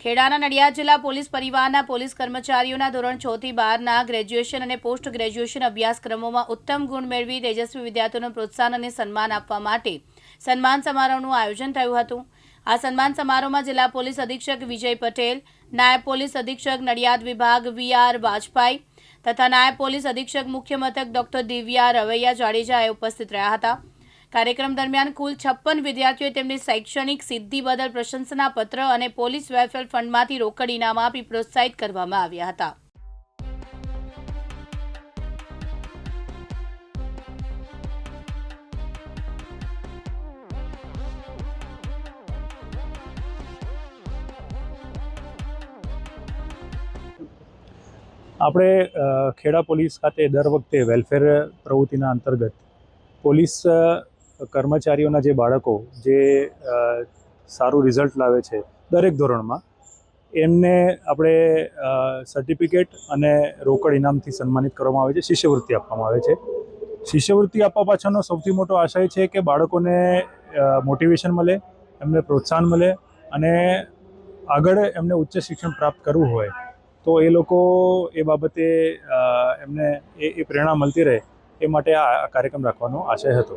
ખેડાના નડિયાદ જિલ્લા પોલીસ પરિવારના પોલીસ કર્મચારીઓના ધોરણ છ થી બારના ગ્રેજ્યુએશન અને પોસ્ટ ગ્રેજ્યુએશન અભ્યાસક્રમોમાં ઉત્તમ ગુણ મેળવી તેજસ્વી વિદ્યાર્થીઓને પ્રોત્સાહન અને સન્માન આપવા માટે સન્માન સમારોહનું આયોજન થયું હતું. આ સન્માન સમારોહમાં જિલ્લા પોલીસ અધિક્ષક વિજય પટેલ, નાયબ પોલીસ અધિક્ષક નડિયાદ વિભાગ વી આર વાજપાઈ તથા નાયબ પોલીસ અધિક્ષક મુખ્ય મથક ડોક્ટર દિવ્યા રવૈયા જાડેજાએ ઉપસ્થિત રહ્યા હતા. કાર્યક્રમ દરમિયાન કુલ છપ્પન વિદ્યાર્થીઓએ તેમની શૈક્ષણિક સિદ્ધિ બદલ પ્રશંસના પત્ર અને પોલીસ વેલફેર ફંડમાંથી રોકડ ઇનામ આપી પ્રોત્સાહિત કરવામાં આવ્યા હતા. આપણે ખેડા પોલીસ ખાતે દર વખતે વેલફેર પ્રવૃત્તિના અંતર્ગત પોલીસ કર્મચારીઓના જે બાળકો જે સારું રિઝલ્ટ લાવે છે દરેક ધોરણમાં, એમને આપણે સર્ટિફિકેટ અને રોકડ ઇનામથી સન્માનિત કરવામાં આવે છે, શિષ્યવૃત્તિ આપવામાં આવે છે. શિષ્યવૃત્તિ આપવા પાછળનો સૌથી મોટો આશય છે કે બાળકોને મોટિવેશન મળે, એમને પ્રોત્સાહન મળે અને આગળ એમને ઉચ્ચ શિક્ષણ પ્રાપ્ત કરવું હોય, તો એ લોકો એ બાબતે એમને એ પ્રેરણા મળતી રહે, એ માટે આ કાર્યક્રમ રાખવાનો આશય હતો.